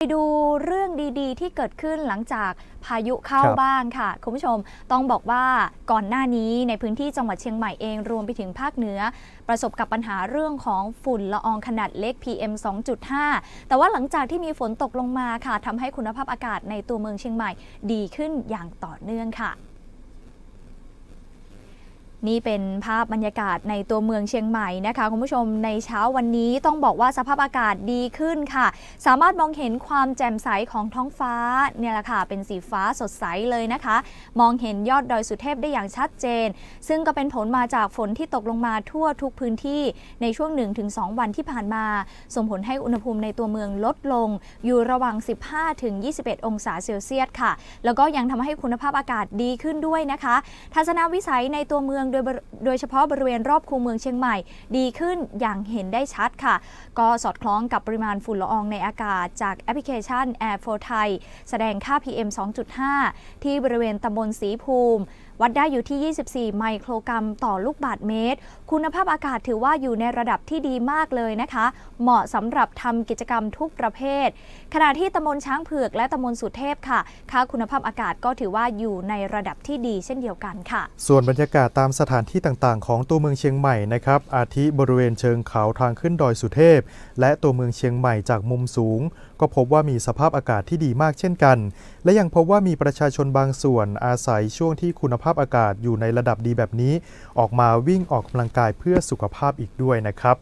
ไปดูเรื่องดีๆ ที่เกิดขึ้นหลังจากพายุเข้าครับบ้างค่ะ คุณผู้ชมต้องบอกว่าก่อนหน้านี้ในพื้นที่จังหวัดเชียงใหม่เองรวมไปถึงภาคเหนือ ประสบกับปัญหาเรื่องของฝุ่นละอองขนาดเล็ก PM 2.5 แต่ว่าหลังจากที่มีฝนตกลงมาค่ะทำให้คุณภาพอากาศในตัวเมืองเชียงใหม่ดีขึ้นอย่างต่อเนื่องค่ะ นี่เป็นภาพบรรยากาศในตัวเมืองเชียงใหม่นะคะคุณผู้ชมในเช้าวันนี้ต้องบอกว่าสภาพอากาศดีขึ้นค่ะ สามารถมองเห็นความแจ่มใสของท้องฟ้าเนี่ยแหละค่ะเป็นสีฟ้าสดใสเลยนะคะ มองเห็นยอดดอยสุเทพได้อย่างชัดเจน ซึ่งก็เป็นผลมาจากฝนที่ตกลงมาทั่วทุกพื้นที่ในช่วง 1-2 วันที่ผ่านมา ส่งผลให้อุณหภูมิในตัวเมืองลดลง อยู่ระหว่าง 15-21 องศาเซลเซียสค่ะ แล้วก็ยังทำให้คุณภาพอากาศดีขึ้นด้วยนะคะ ทัศนวิสัยในตัวเมืองโดยโดยเฉพาะบริเวณรอบคูเมืองเชียงใหม่ ดีขึ้นอย่างเห็นได้ชัดค่ะ ก็สอดคล้องกับปริมาณฝุ่นละอองในอากาศจากแอปพลิเคชัน Air for Thai แสดงค่า PM 2.5 ที่บริเวณตำบลสีภูมิ วัดได้อยู่ที่ 24 ไมโครกรัมต่อลูกบาศก์เมตร คุณภาพอากาศถือว่าอยู่ในระดับที่ดีมากเลยนะคะ เหมาะสำหรับทำกิจกรรมทุกประเภท ขณะที่ตำบลช้างเผือกและตำบลสุเทพค่ะ ค่าคุณภาพอากาศก็ถือว่าอยู่ในระดับที่ดีเช่นเดียวกันค่ะ ส่วนบรรยากาศตามสถานที่ต่างๆ ของตัวเมืองเชียงใหม่นะครับ อาทิบริเวณเชิงเขาทางขึ้นดอยสุเทพ และตัวเมืองเชียงใหม่จากมุมสูง ก็พบว่ามีสภาพอากาศที่ดีมากเช่นกัน และยังพบว่ามีประชาชนบางส่วนอาศัยช่วงที่คุณภาพอากาศอยู่ในระดับดีแบบนี้ ออกมาวิ่งออกกำลังกายเพื่อสุขภาพอีกด้วยนะครับ